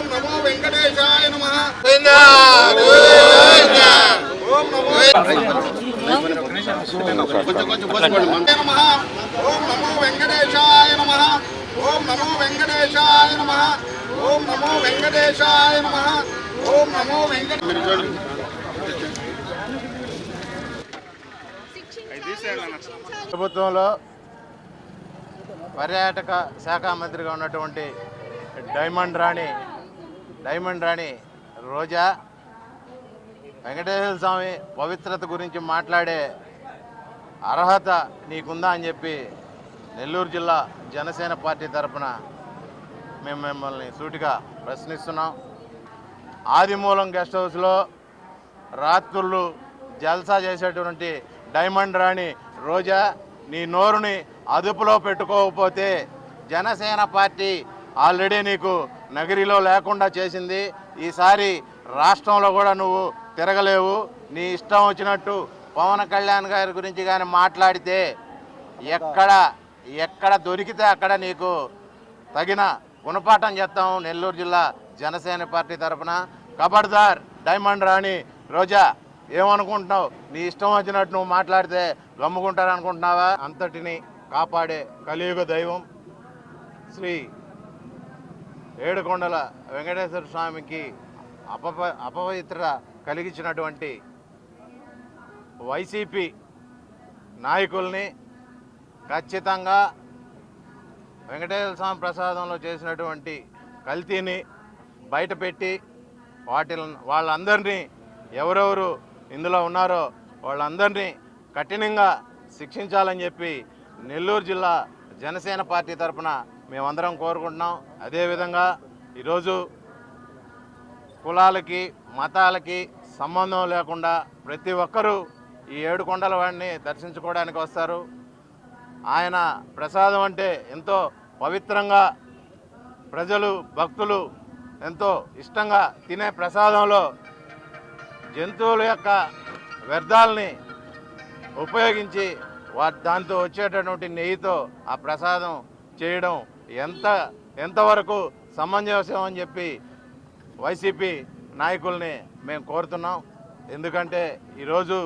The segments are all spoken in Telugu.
ఓం నమో వెంకటేశాయ నమ ఓం నమో ఓం నమో వెంకటేశాయ నమ ఓం నమో వెంకటేశాయ నమ ఓం నమో వెంకటేశాయ నమ ఓం నమో వెంకట ప్రభుత్వంలో పర్యాటక శాఖ మంత్రిగా ఉన్నటువంటి డైమండ్ రాణి డైమండ్ రాణి రోజా వెంకటేశ్వర స్వామి పవిత్రత గురించి మాట్లాడే అర్హత నీకుందా అని చెప్పి నెల్లూరు జిల్లా జనసేన పార్టీ తరఫున మేము మిమ్మల్ని సూటిగా ప్రశ్నిస్తున్నాం. ఆదిమూలం గెస్ట్ హౌస్లో రాత్రులు జల్సా చేసేటువంటి డైమండ్ రాణి రోజా నీ నోరుని అదుపులో పెట్టుకోకపోతే జనసేన పార్టీ ఆల్రెడీ నీకు నగరిలో లేకుండా చేసింది. ఈసారి రాష్ట్రంలో కూడా నువ్వు తిరగలేవు. నీ ఇష్టం వచ్చినట్టు పవన్ కళ్యాణ్ గారి గురించి కానీ మాట్లాడితే ఎక్కడ ఎక్కడ దొరికితే అక్కడ నీకు తగిన గుణపాఠం చేస్తాం నెల్లూరు జిల్లా జనసేన పార్టీ తరఫున కబర్దార్ డైమండ్ రాణి రోజా ఏమనుకుంటున్నావు? నీ ఇష్టం వచ్చినట్టు నువ్వు మాట్లాడితే గమ్ముకుంటారు అనుకుంటున్నావా అంతటిని కాపాడే కలియుగ దైవం శ్రీ ఏడుకొండల వెంకటేశ్వర స్వామికి అపప అపవిత్ర కలిగించినటువంటి వైసీపీ నాయకుల్ని ఖచ్చితంగా వెంకటేశ్వర స్వామి ప్రసాదంలో చేసినటువంటి కల్తీని బయటపెట్టి వాటి వాళ్ళందరినీ ఎవరెవరు ఇందులో ఉన్నారో వాళ్ళందరినీ కఠినంగా శిక్షించాలని చెప్పి నెల్లూరు జిల్లా జనసేన పార్టీ తరపున మేమందరం కోరుకుంటున్నాం. అదేవిధంగా ఈరోజు కులాలకి మతాలకి సంబంధం లేకుండా ప్రతి ఒక్కరూ ఈ ఏడు కొండల వాడిని దర్శించుకోవడానికి వస్తారు. ఆయన ప్రసాదం అంటే ఎంతో పవిత్రంగా ప్రజలు భక్తులు ఎంతో ఇష్టంగా తినే ప్రసాదంలో జంతువుల యొక్క వ్యర్థాలని ఉపయోగించి వా దాంతో వచ్చేటటువంటి నెయ్యితో ఆ ప్రసాదం చేయడం ఎంత ఎంతవరకు సమంజసం అని చెప్పి వైసీపీ నాయకుల్ని మేము కోరుతున్నాం. ఎందుకంటే ఈరోజు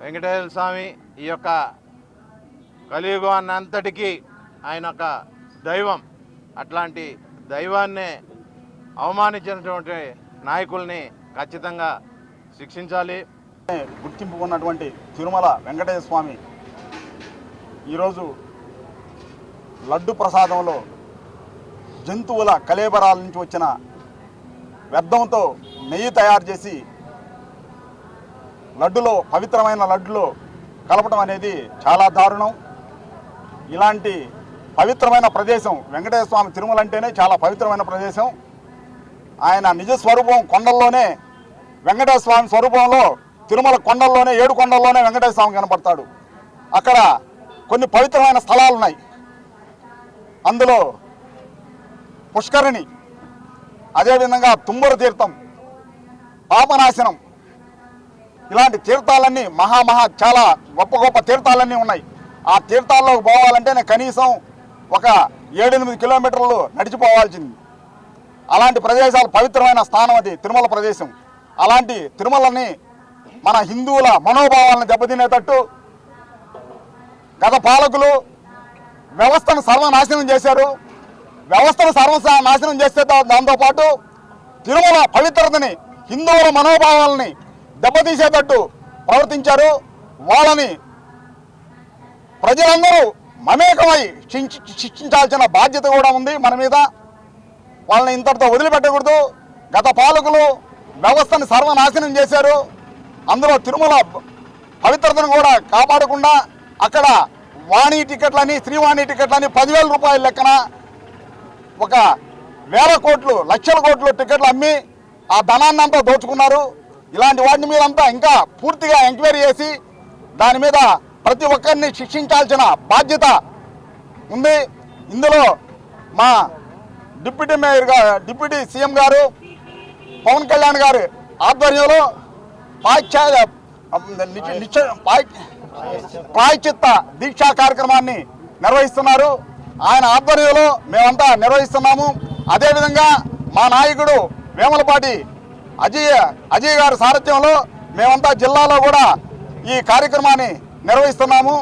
వెంకటేశ్వర స్వామి ఈ యొక్క కలియుగాన్ని అంతటికీ ఆయన ఒక దైవం. అట్లాంటి దైవాన్నే అవమానించినటువంటి నాయకుల్ని ఖచ్చితంగా శిక్షించాలి. గుర్తింపు ఉన్నటువంటి తిరుమల వెంకటేశ్వర స్వామి ఈరోజు లడ్డు ప్రసాదంలో జంతువుల కలేబరాల నుంచి వచ్చిన వ్యర్థంతో నెయ్యి తయారు చేసి లడ్డులో పవిత్రమైన లడ్డులో కలపడం అనేది చాలా దారుణం. ఇలాంటి పవిత్రమైన ప్రదేశం వెంకటేశ్వర స్వామి తిరుమల అంటేనే చాలా పవిత్రమైన ప్రదేశం. ఆయన నిజ స్వరూపం కొండల్లోనే వెంకటేశ్వర స్వామి స్వరూపంలో తిరుమల కొండల్లోనే ఏడు కొండల్లోనే వెంకటేశ్వర స్వామి కనపడతాడు. అక్కడ కొన్ని పవిత్రమైన స్థలాలు ఉన్నాయి అందులో పుష్కరిణి అదేవిధంగా తుమ్మర తీర్థం పాపనాశనం ఇలాంటి తీర్థాలన్నీ మహా మహా చాలా గొప్ప గొప్ప తీర్థాలన్నీ ఉన్నాయి. ఆ తీర్థాల్లోకి పోవాలంటేనే కనీసం ఒక ఏడెనిమిది కిలోమీటర్లు నడిచిపోవాల్సింది. అలాంటి ప్రదేశాలు పవిత్రమైన స్థానం అది తిరుమల ప్రదేశం. అలాంటి తిరుమలని మన హిందువుల మనోభావాలను దెబ్బతినేటట్టు గత పాలకులు వ్యవస్థను సర్వనాశనం చేశారు. వ్యవస్థను సర్వ నాశనం చేస్తే దాంతోపాటు తిరుమల పవిత్రతని హిందువుల మనోభావాలని దెబ్బతీసేటట్టు ప్రవర్తించారు. వాళ్ళని ప్రజలందరూ మమేకమై శిక్షించాల్సిన బాధ్యత కూడా ఉంది మన మీద. వాళ్ళని ఇంతటితో వదిలిపెట్టకూడదు. గత పాలకులు వ్యవస్థను సర్వనాశనం చేశారు. అందులో తిరుమల పవిత్రతను కూడా కాపాడకుండా అక్కడ వాణి టికెట్లని శ్రీవాణి టికెట్లని పదివేల రూపాయల లెక్కన ఒక వేల కోట్లు లక్షల కోట్లు టికెట్లు అమ్మి ఆ ధనాన్ని అంతా దోచుకున్నారు. ఇలాంటి వాటి మీద అంతా ఇంకా పూర్తిగా ఎంక్వైరీ చేసి దాని మీద ప్రతి ఒక్కరిని శిక్షించాల్సిన బాధ్యత ఉంది. ఇందులో మా డిప్యూటీ మేయర్ గారు డిప్యూటీ సీఎం గారు పవన్ కళ్యాణ్ గారి ఆధ్వర్యంలో పాశ్చాత్య నిశ్చ నిత్య- ప్రాయచిత్త దీక్షా కార్యక్రమాన్ని నిర్వహిస్తున్నారు. ఆయన ఆధ్వర్యంలో మేమంతా నిర్వహిస్తున్నాము. అదేవిధంగా మా నాయకుడు వేమలపాటి అజయ్ అజయ్ గారి సారథ్యంలో మేమంతా జిల్లాలో కూడా ఈ కార్యక్రమాన్ని నిర్వహిస్తున్నాము.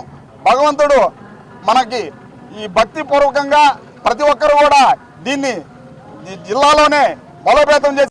భగవంతుడు మనకి ఈ భక్తిపూర్వకంగా ప్రతి ఒక్కరు కూడా దీన్ని జిల్లాలోనే బలోపేతం చేసి